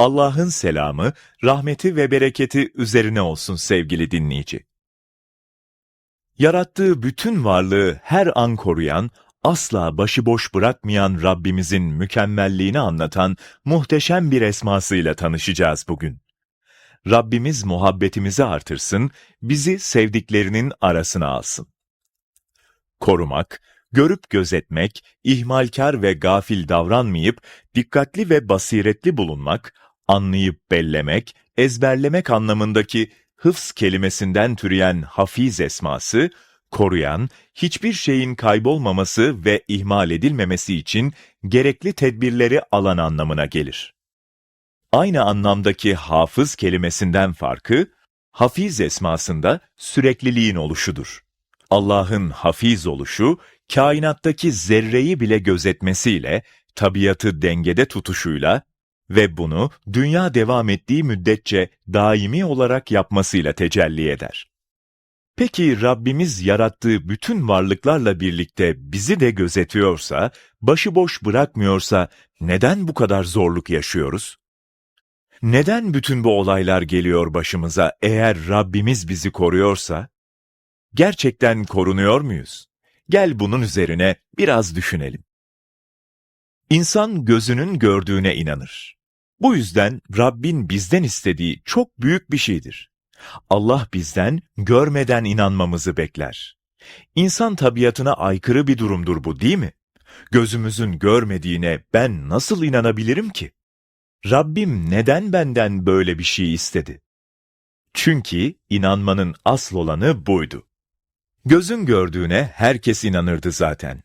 Allah'ın selamı, rahmeti ve bereketi üzerine olsun sevgili dinleyici. Yarattığı bütün varlığı her an koruyan, asla başıboş bırakmayan Rabbimizin mükemmelliğini anlatan muhteşem bir esmasıyla tanışacağız bugün. Rabbimiz muhabbetimizi artırsın, bizi sevdiklerinin arasına alsın. Korumak, görüp gözetmek, ihmalkar ve gafil davranmayıp dikkatli ve basiretli bulunmak, anlayıp bellemek, ezberlemek anlamındaki hıfz kelimesinden türeyen hafiz esması, koruyan, hiçbir şeyin kaybolmaması ve ihmal edilmemesi için gerekli tedbirleri alan anlamına gelir. Aynı anlamdaki hafız kelimesinden farkı, hafiz esmasında sürekliliğin oluşudur. Allah'ın hafiz oluşu, kainattaki zerreyi bile gözetmesiyle, tabiatı dengede tutuşuyla ve bunu dünya devam ettiği müddetçe daimi olarak yapmasıyla tecelli eder. Peki Rabbimiz yarattığı bütün varlıklarla birlikte bizi de gözetiyorsa, başıboş bırakmıyorsa neden bu kadar zorluk yaşıyoruz? Neden bütün bu olaylar geliyor başımıza eğer Rabbimiz bizi koruyorsa? Gerçekten korunuyor muyuz? Gel bunun üzerine biraz düşünelim. İnsan gözünün gördüğüne inanır. Bu yüzden Rabbin bizden istediği çok büyük bir şeydir. Allah bizden görmeden inanmamızı bekler. İnsan tabiatına aykırı bir durumdur bu değil mi? Gözümüzün görmediğine ben nasıl inanabilirim ki? Rabbim neden benden böyle bir şey istedi? Çünkü inanmanın asıl olanı buydu. Gözün gördüğüne herkes inanırdı zaten.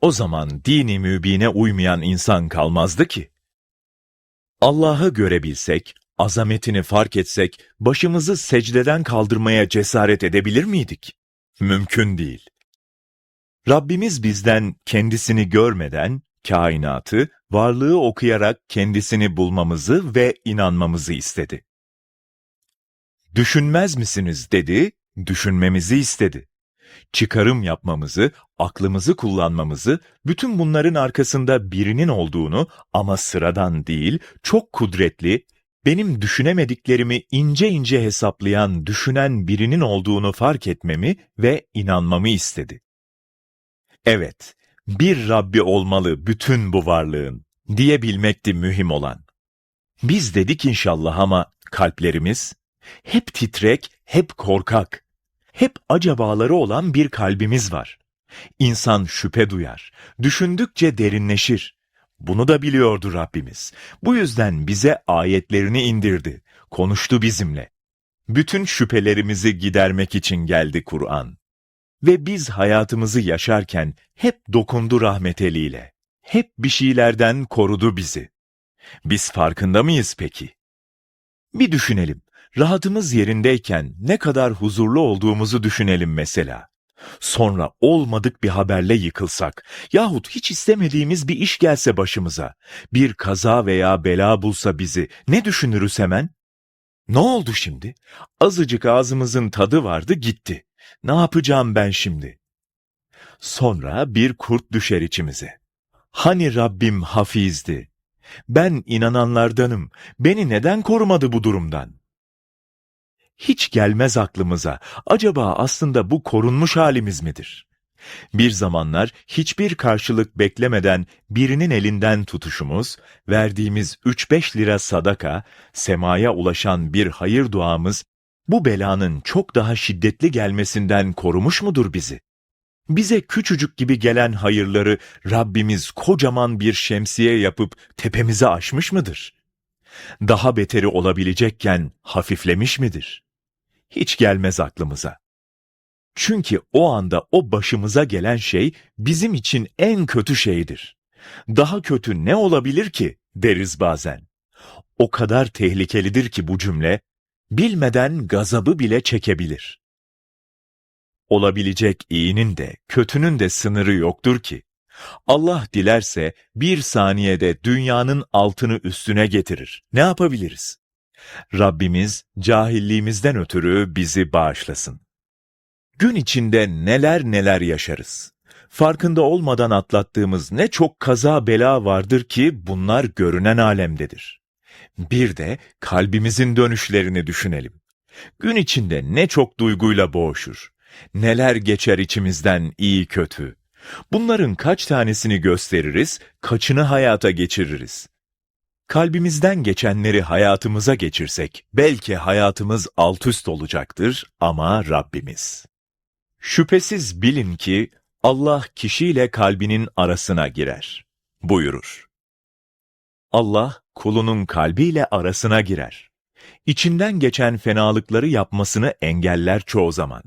O zaman dini mübine uymayan insan kalmazdı ki. Allah'ı görebilsek, azametini fark etsek, başımızı secdeden kaldırmaya cesaret edebilir miydik? Mümkün değil. Rabbimiz bizden kendisini görmeden, kainatı, varlığı okuyarak kendisini bulmamızı ve inanmamızı istedi. Düşünmez misiniz dedi, düşünmemizi istedi. Çıkarım yapmamızı, aklımızı kullanmamızı, bütün bunların arkasında birinin olduğunu ama sıradan değil, çok kudretli, benim düşünemediklerimi ince ince hesaplayan, düşünen birinin olduğunu fark etmemi ve inanmamı istedi. Evet, bir Rabbi olmalı bütün bu varlığın diyebilmekti mühim olan. Biz dedik inşallah ama kalplerimiz hep titrek, hep korkak, hep acabaları olan bir kalbimiz var. İnsan şüphe duyar, düşündükçe derinleşir. Bunu da biliyordu Rabbimiz. Bu yüzden bize ayetlerini indirdi, konuştu bizimle. Bütün şüphelerimizi gidermek için geldi Kur'an. Ve biz hayatımızı yaşarken hep dokundu rahmet eliyle. Hep bir şeylerden korudu bizi. Biz farkında mıyız peki? Bir düşünelim. Rahatımız yerindeyken ne kadar huzurlu olduğumuzu düşünelim mesela. Sonra olmadık bir haberle yıkılsak yahut hiç istemediğimiz bir iş gelse başımıza, bir kaza veya bela bulsa bizi ne düşünürüz hemen? Ne oldu şimdi? Azıcık ağzımızın tadı vardı gitti. Ne yapacağım ben şimdi? Sonra bir kurt düşer içimize. Hani Rabbim hafizdi? Ben inananlardanım. Beni neden korumadı bu durumdan? Hiç gelmez aklımıza. Acaba aslında bu korunmuş halimiz midir? Bir zamanlar hiçbir karşılık beklemeden birinin elinden tutuşumuz, verdiğimiz 3-5 lira sadaka, semaya ulaşan bir hayır duamız, bu belanın çok daha şiddetli gelmesinden korumuş mudur bizi? Bize küçücük gibi gelen hayırları Rabbimiz kocaman bir şemsiye yapıp tepemize aşmış mıdır? Daha beteri olabilecekken hafiflemiş midir? Hiç gelmez aklımıza. Çünkü o anda o başımıza gelen şey bizim için en kötü şeydir. Daha kötü ne olabilir ki deriz bazen. O kadar tehlikelidir ki bu cümle, bilmeden gazabı bile çekebilir. Olabilecek iyinin de kötünün de sınırı yoktur ki. Allah dilerse bir saniyede dünyanın altını üstüne getirir. Ne yapabiliriz? Rabbimiz cahilliğimizden ötürü bizi bağışlasın. Gün içinde neler neler yaşarız. Farkında olmadan atlattığımız ne çok kaza bela vardır ki bunlar görünen alemdedir. Bir de kalbimizin dönüşlerini düşünelim. Gün içinde ne çok duyguyla boğuşur. Neler geçer içimizden iyi kötü. Bunların kaç tanesini gösteririz, kaçını hayata geçiririz. Kalbimizden geçenleri hayatımıza geçirsek belki hayatımız alt üst olacaktır ama Rabbimiz. Şüphesiz bilin ki Allah kişiyle kalbinin arasına girer. Buyurur. Allah kulunun kalbiyle arasına girer. İçinden geçen fenalıkları yapmasını engeller çoğu zaman.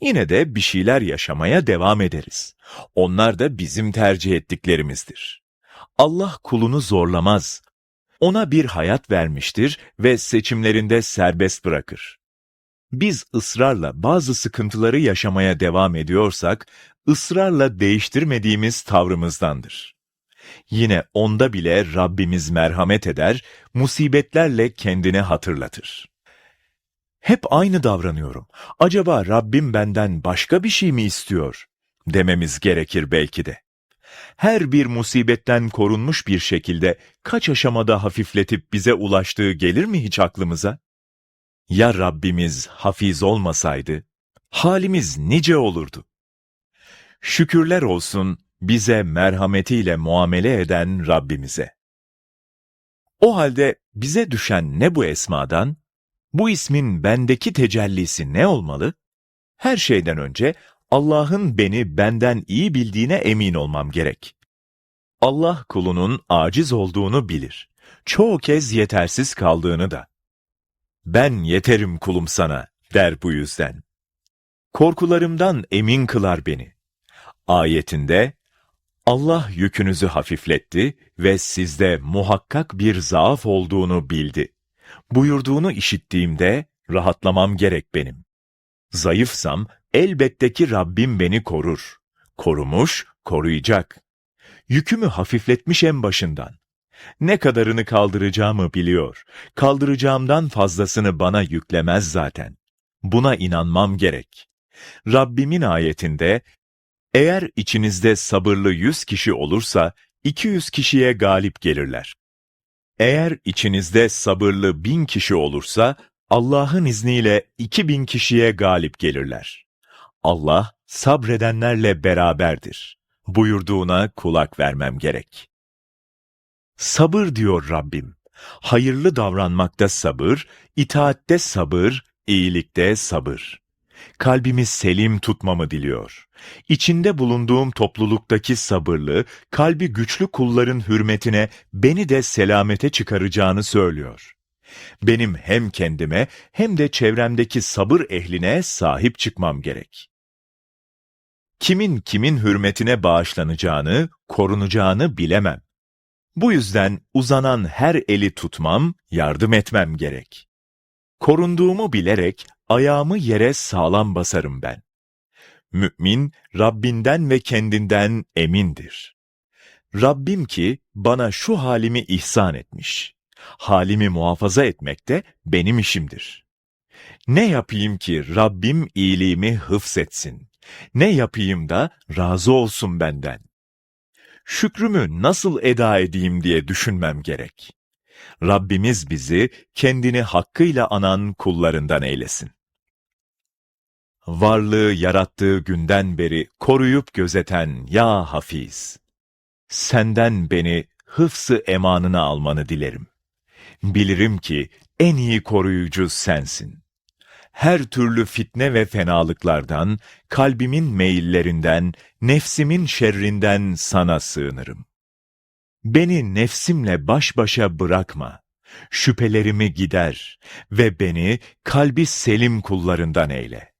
Yine de bir şeyler yaşamaya devam ederiz. Onlar da bizim tercih ettiklerimizdir. Allah kulunu zorlamaz. Ona bir hayat vermiştir ve seçimlerinde serbest bırakır. Biz ısrarla bazı sıkıntıları yaşamaya devam ediyorsak, ısrarla değiştirmediğimiz tavrımızdandır. Yine onda bile Rabbimiz merhamet eder, musibetlerle kendini hatırlatır. Hep aynı davranıyorum. Acaba Rabbim benden başka bir şey mi istiyor? Dememiz gerekir belki de. Her bir musibetten korunmuş bir şekilde kaç aşamada hafifletip bize ulaştığı gelir mi hiç aklımıza? Ya Rabbimiz hafiz olmasaydı, halimiz nice olurdu. Şükürler olsun bize merhametiyle muamele eden Rabbimize. O halde bize düşen ne bu esmadan? Bu ismin bendeki tecellisi ne olmalı? Her şeyden önce Allah'ın beni benden iyi bildiğine emin olmam gerek. Allah kulunun aciz olduğunu bilir. Çoğu kez yetersiz kaldığını da. Ben yeterim kulum sana der bu yüzden. Korkularımdan emin kılar beni. Ayetinde Allah yükünüzü hafifletti ve sizde muhakkak bir zaaf olduğunu bildi. Buyurduğunu işittiğimde rahatlamam gerek benim. Zayıfsam elbette ki Rabbim beni korur. Korumuş, koruyacak. Yükümü hafifletmiş en başından. Ne kadarını kaldıracağımı biliyor. Kaldıracağımdan fazlasını bana yüklemez zaten. Buna inanmam gerek. Rabbimin ayetinde eğer içinizde sabırlı yüz kişi olursa, 200 kişiye galip gelirler. Eğer içinizde sabırlı bin kişi olursa, Allah'ın izniyle 2000 kişiye galip gelirler. Allah sabredenlerle beraberdir. Buyurduğuna kulak vermem gerek. Sabır diyor Rabbim. Hayırlı davranmakta sabır, itaatte sabır, iyilikte sabır kalbimi selim tutmamı diliyor. İçinde bulunduğum topluluktaki sabırlı, kalbi güçlü kulların hürmetine beni de selamete çıkaracağını söylüyor. Benim hem kendime hem de çevremdeki sabır ehline sahip çıkmam gerek. Kimin kimin hürmetine bağışlanacağını, korunacağını bilemem. Bu yüzden uzanan her eli tutmam, yardım etmem gerek. Korunduğumu bilerek ayağımı yere sağlam basarım ben. Mü'min, Rabbinden ve kendinden emindir. Rabbim ki bana şu halimi ihsan etmiş. Halimi muhafaza etmek de benim işimdir. Ne yapayım ki Rabbim iyiliğimi hıfzetsin? Ne yapayım da razı olsun benden? Şükrümü nasıl eda edeyim diye düşünmem gerek. Rabbimiz bizi kendini hakkıyla anan kullarından eylesin. Varlığı yarattığı günden beri koruyup gözeten ya Hafiz, senden beni hıfsı emanına almanı dilerim. Bilirim ki en iyi koruyucu sensin. Her türlü fitne ve fenalıklardan, kalbimin meyillerinden, nefsimin şerrinden sana sığınırım. Beni nefsimle baş başa bırakma. Şüphelerimi gider ve beni kalbi selim kullarından eyle.